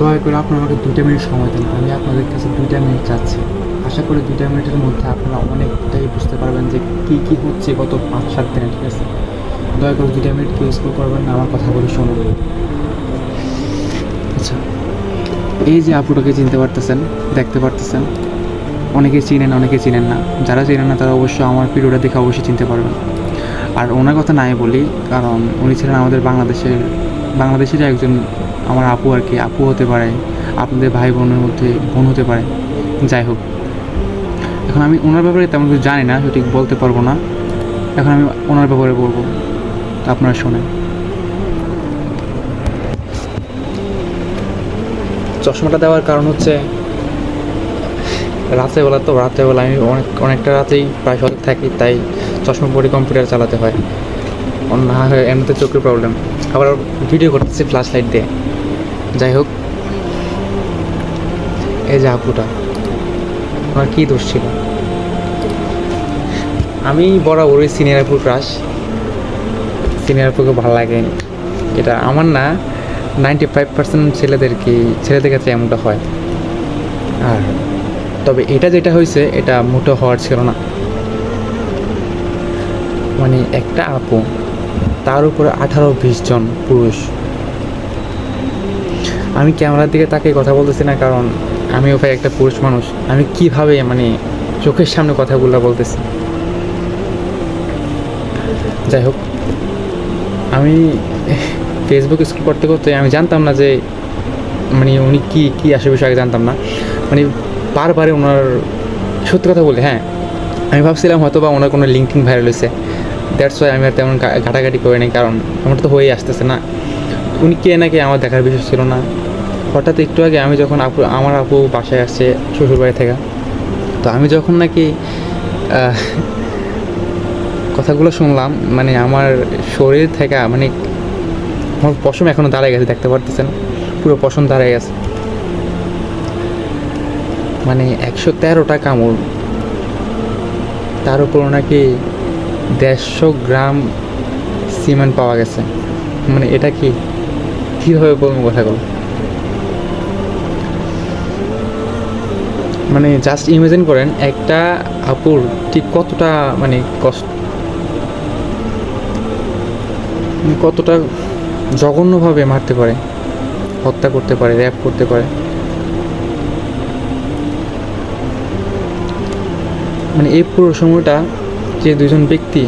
দয়া করে আপনারা আমাকে দুইটা মিনিট সময় দিন, আমি আপনাদের কাছে দুইটা মিনিট চাচ্ছি আশা করি দুইটা মিনিটের মধ্যে আপনারা অনেকটাই বুঝতে পারবেন যে কী কী হচ্ছে গত পাঁচ, সাত দিনে, ঠিক আছে? দয়া করে দুইটা মিনিট কেউ স্কুল করবেন না, আমার কথাগুলো শুনুন। আচ্ছা এই যে আপুটাকে চিনতে পারতেছেন, দেখতে পারতেছেন, অনেকে চিনেন অনেকে চিনেন না। যারা চিনেন না, তারা অবশ্যই আমার ভিডিওটা দেখে অবশ্যই চিনতে পারবেন। আর ওনার কথা নাই বলি, কারণ উনি ছিলেন আমাদের বাংলাদেশের বাংলাদেশের একজন আমার আপু আর কি, আপু হতে পারে, আপনাদের ভাই বোনের মধ্যে বোন হতে পারে, যাই হোক। এখন আমি ওনার ব্যাপারে তেমন কিছু জানি না, সঠিক বলতে পারব না। এখন আমি ওনার ব্যাপারে বলব, তা আপনারা শোনেন। চশমাটা দেওয়ার কারণ হচ্ছে, রাতেরবেলা তো, রাতেরবেলা আমি অনেক, অনেকটা রাতেই প্রায় সজাগ থাকি, তাই চশমা পরে কম্পিউটার চালাতে হয়। না হয় এমনিতে চোখের প্রবলেম আবার ভিডিও করতেছি ফ্ল্যাশ লাইট দিয়ে। যাই হোক। এই যে আপুটা আমার কী দোষ ছিল? আমি বরাবরই সিনিয়র আপুর ক্রাশ সিনিয়র আপুকে ভালো লাগে। এটা আমার না নাইনটি ফাইভ পার্সেন্ট ছেলেদেরকে ছেলেদের ক্ষেত্রে এমনটা হয়। আর তবে এটা যেটা হয়েছে, এটা মোটো হওয়ার ছিল না। মানে একটা আপু তার উপরে আঠারো বিশ জন পুরুষ। আমি ক্যামেরার দিকে তাকে কথা বলতেছি না, কারণ আমিও ভাই একটা পুরুষ মানুষ। আমি কীভাবে মানে চোখের সামনে কথাগুলো বলতেছি? যাই হোক, আমি ফেসবুক স্ক্রল করতে করতে আমি জানতাম না যে মানে উনি কী কী বিষয়ে আগে জানতাম না। মানে বারবারে ওনার সত্যি কথা বলে হ্যাঁ। আমি ভাবছিলাম হয়তো বা ওনার কোনো লিঙ্কিং ভাইরাল হয়েছে। দ্যাটস ওয়াই আমি আর তেমন ঘাটাঘাটি করে নিই, কারণ আমার তো হয়েই আসতেছে না। উনি কে নাকি আমার দেখার বিষয় ছিল না। হঠাৎ একটু আগে আমি যখন আপু, আমার আপু বাসায় আসছে শ্বশুরবাড়ি থেকে, তো আমি যখন নাকি কথাগুলো শুনলাম মানে আমার শরীর থেকে মানে আমার পশম এখনও দাঁড়ায় গেছে, দেখতে পারতেছেন? পুরো পশম দাঁড়ায় গেছে। মানে একশো তেরোটা কামড়। তার উপর নাকি দেড়শো গ্রাম সিমেন্ট পাওয়া গেছে। মানে এটা কি? কীভাবে বলব কথাগুলো মানে জাস্ট ইমাজিন করেন, একটা আপুর ঠিক কতটা মানে কষ্ট মানে কতটা জঘন্যভাবে মারতে পারে। হত্যা করতে পারে, র্যাপ করতে পারে। মানে এই পুরো সময়টা যে দুজন ব্যক্তি,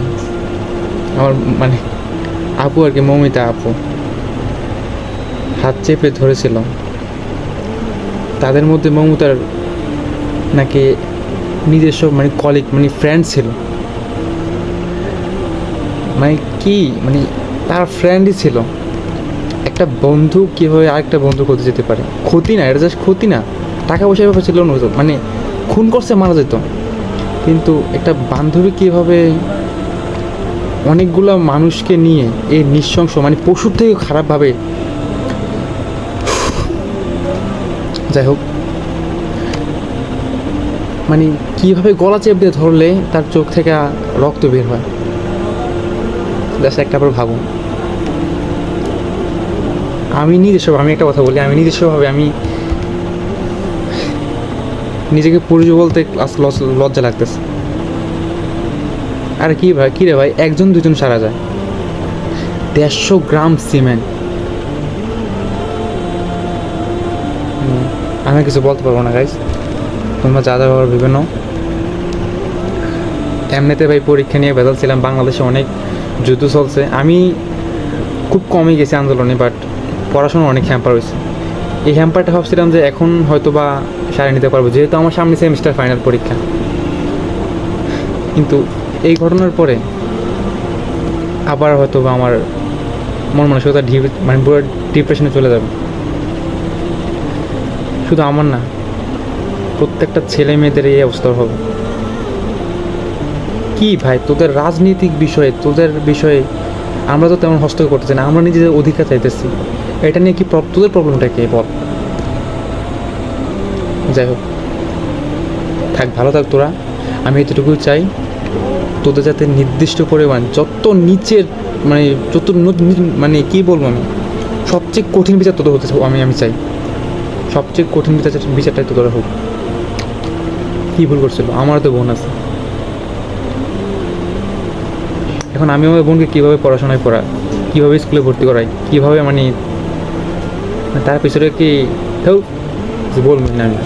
আমার মানে আপু আর কি, মমিতা আপু, হাত চেপে ধরেছিল। তাদের মধ্যে মমতার নাকি নিজস্ব মানে কলিগ মানে ফ্রেন্ড ছিল। মানে কি মানে তার ফ্রেন্ডই ছিল। একটা বন্ধু কীভাবে আরেকটা বন্ধু করতে যেতে পারে? ক্ষতি না, এটা জাস্ট ক্ষতি না। টাকা পয়সার ব্যাপার ছিল মানে খুন করছে মারা যেত। কিন্তু একটা বান্ধবী কীভাবে অনেকগুলো মানুষকে নিয়ে এই নৃশংস মানে পশুর থেকে খারাপভাবে যাই হোক মানে কীভাবে গলা চেপ দিয়ে ধরলে তার চোখ থেকে রক্ত বের হয়? জাস্ট একটা বার ভাবুন। আমি নিজস্ব আমি একটা কথা বলি, আমি নিজস্বভাবে আমি নিজেকে পুরুষ বলতে লজ্জা লাগতেছে। আর কি ভাই, কী রে ভাই, একজন দুজন সারা যায়। দেড়শো গ্রাম সিমেন্ট। আমি কিছু বলতে পারব না গাইজ তোমরা যা যা ব্যাপার বিভিন্ন এমনিতে ভাই পরীক্ষা নিয়ে ভেজাল ছিলাম, বাংলাদেশে অনেক যুদ্ধ চলছে। আমি খুব কমই গেছি আন্দোলনে বাট পড়াশোনা অনেক হ্যাম্পার হয়েছে। এই হ্যাম্পারটা ভাবছিলাম যে এখন হয়তো বা সারে নিতে পারব, যেহেতু আমার সামনে সেমিস্টার ফাইনাল পরীক্ষা। কিন্তু এই ঘটনার পরে আবার হয়তো বা আমার মন মানসিকতা মানে পুরো ডিপ্রেশনে চলে যাবে। শুধু আমার না, প্রত্যেকটা ছেলে মেয়েদের এই অবস্থা হবে। কি ভাই, তোদের রাজনৈতিক বিষয়ে, তোদের বিষয়ে আমরা তো তেমন হস্তক্ষেপ করতেছি না, আমরা নিজেদের অধিকার চাইতেছি। এটা নিয়ে কি তোদের প্রবলেমটা কি, বল? যাই হোক। থাক, ভালো থাক তোরা। আমি এতটুকুই চাই, তোদের যাতে নির্দিষ্ট পরিমাণ যত নিচের মানে যত মানে কি বলব আমি? সবচেয়ে কঠিন বিচার তোদের হতে আমি আমি চাই। সবচেয়ে কঠিন বিচার, বিচারটাই তো করা হোক। কী ভুল করছিল? আমারও তো বোন আছে। এখন আমি আমার বোনকে কীভাবে পড়াশোনায় পড়া কীভাবে স্কুলে ভর্তি করাই? কীভাবে মানে তার পিছনে কি কেউ বলবেন না আমি।